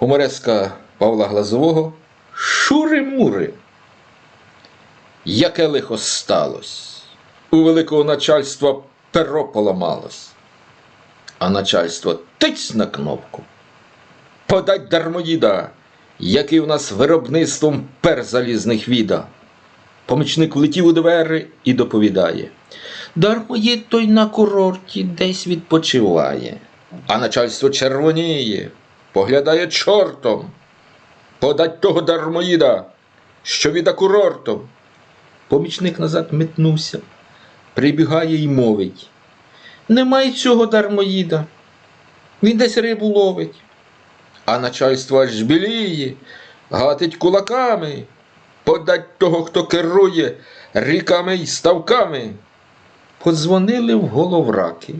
Гумореска Павла Глазового Шури-мури. Яке лихо сталось? У великого начальства перо поламалось. А начальство тиць на кнопку. Подать дармоїда, який у нас виробництвом пер залізних віда. Помічник влетів у двері і доповідає. Дармоїд той на курорті десь відпочиває. А начальство червоніє, поглядає чортом. Подать того дармоїда, що віда курортом. Помічник назад метнувся, прибігає й мовить. Немає цього дармоїда. Він десь рибу ловить. А начальство аж біліє, гатить кулаками. Подать того, хто керує ріками й ставками. Подзвонили в головраки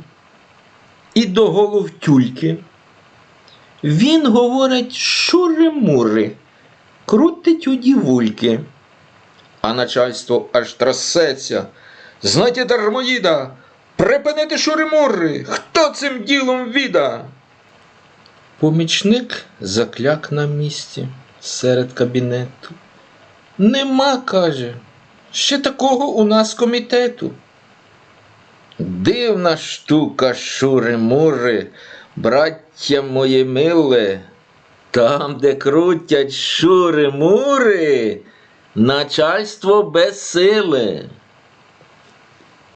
і до головтюльки. Він говорить шури-мури, крутить у дівульки. А начальство аж трасеться. Знайте дармоїда, припинити шури-мури, хто цим ділом віда? Помічник закляк на місці серед кабінету. Нема, каже, ще такого у нас комітету. Дивна штука, шури-мури, браття моє миле, там, де крутять шури-мури, начальство без сили.